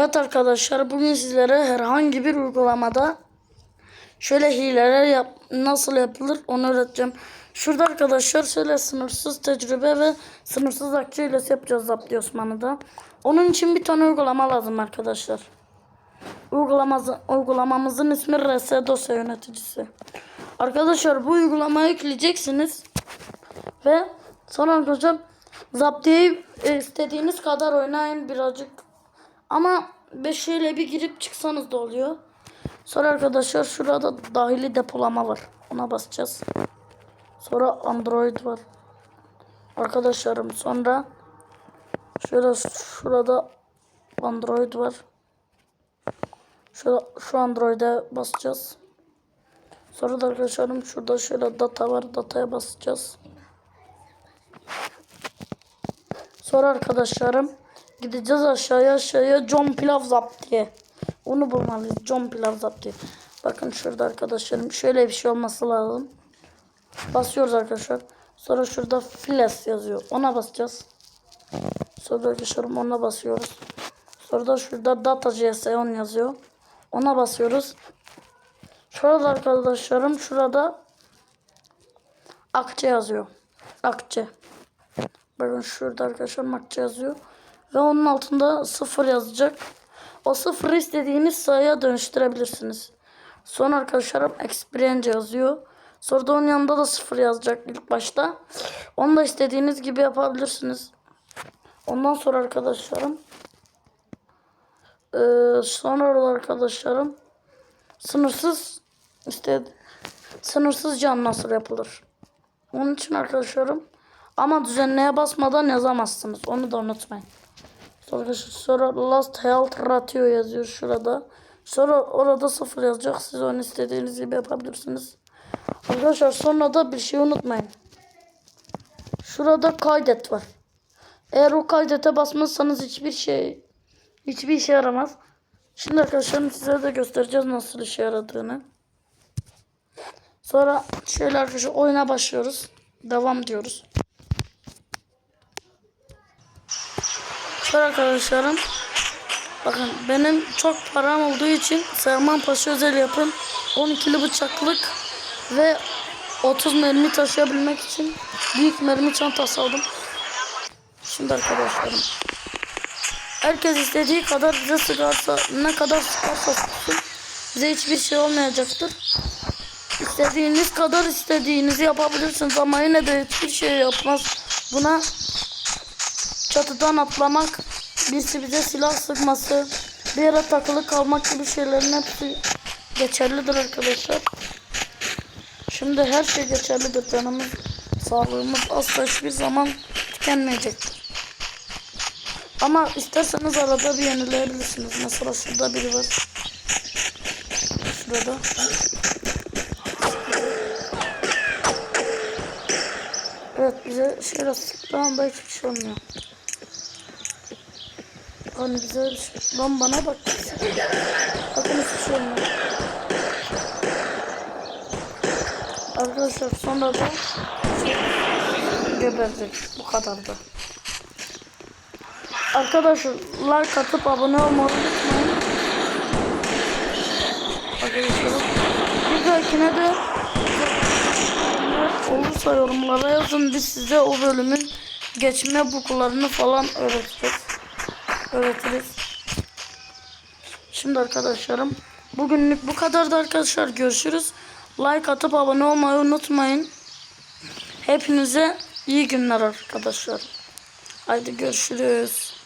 Evet arkadaşlar bugün sizlere herhangi bir uygulamada şöyle hileler yap nasıl yapılır onu öğreteceğim. Şurada arkadaşlar şöyle sınırsız tecrübe ve sınırsız akçe hilesi yapacağız Zapti Osmanlı'da. Onun için bir tane uygulama lazım arkadaşlar. Uygulamamızın, uygulamamızın ismi RS dosya yöneticisi. Arkadaşlar bu uygulamayı yükleyeceksiniz. Ve sonra arkadaşlar Zaptiye'yi e, istediğiniz kadar oynayın birazcık. Ama 5 ile bir girip çıksanız da oluyor. Sonra arkadaşlar şurada dahili depolama var. Ona basacağız. Sonra Android var. Arkadaşlarım sonra şöyle şurada Android var. Şu, şu Android'e basacağız. Sonra da arkadaşlarım şurada şöyle data var. Dataya basacağız. Sonra arkadaşlarım gideceğiz aşağıya aşağıya John Pilav Zap diye. Onu bulmalıyız. John Pilav Zap diye. Bakın şurada arkadaşlarım şöyle bir şey olması lazım. Basıyoruz arkadaşlar. Sonra şurada Flash yazıyor. Ona basacağız. Sonra arkadaşlarım ona basıyoruz. Sonra da şurada Data JS10 yazıyor. Ona basıyoruz. Şurada arkadaşlarım şurada Akçe yazıyor. Akçe. Bakın şurada arkadaşlar Akçe yazıyor. Ve onun altında sıfır yazacak. O sıfırı istediğiniz sayıya dönüştürebilirsiniz. Sonra arkadaşlarım experience yazıyor. Sonra da onun yanında da sıfır yazacak ilk başta. Onu da istediğiniz gibi yapabilirsiniz. Ondan sonra arkadaşlarım ee, sonra arkadaşlarım sınırsız işte sınırsız can nasıl yapılır? Onun için arkadaşlarım ama düzenleye basmadan yazamazsınız. Onu da unutmayın. Sonra, sonra last health ratio yazıyor şurada. Sonra orada sıfır yazacak. Siz onu istediğiniz gibi yapabilirsiniz. Arkadaşlar sonra da bir şey unutmayın. Şurada kaydet var. Eğer o kaydete basmazsanız hiçbir şey hiçbir işe yaramaz. Şimdi arkadaşlar size de göstereceğiz nasıl işe yaradığını. Sonra şöyle arkadaşlar oyuna başlıyoruz. Devam diyoruz. Şöyle arkadaşlarım. Bakın benim çok param olduğu için Serman Paşa özel yapım 12'li bıçaklık ve 30 mermi taşıyabilmek için büyük mermi çantası aldım. Şimdi arkadaşlarım. Herkes istediği kadar bize sıkarsa ne kadar sıkarsa sıksın bize hiçbir şey olmayacaktır. İstediğiniz kadar istediğinizi yapabilirsiniz ama yine de hiçbir şey yapmaz. Buna çatıdan atlamak, birisi bize silah sıkması, bir yere takılı kalmak gibi şeylerin hepsi geçerlidir arkadaşlar. Şimdi her şey geçerlidir canımız, sağlığımız asla hiçbir zaman tükenmeyecektir. Ama isterseniz arada bir yenileyebilirsiniz. Mesela şurada biri var. Şurada. Evet bize şöyle sıktığı anda hiçbir şey olmuyor. Hani bize şey... Lan bana bak. Bakın hiçbir şey. Arkadaşlar sonra da geberdik. Bu kadardı. Arkadaşlar like atıp abone olmayı unutmayın. Arkadaşlar bir dahakine de olursa yorumlara yazın biz size o bölümün geçme bukularını falan öğreteceğiz. Öğretiriz. Şimdi arkadaşlarım bugünlük bu kadardı arkadaşlar görüşürüz. Like atıp abone olmayı unutmayın. Hepinize iyi günler arkadaşlar. Haydi görüşürüz.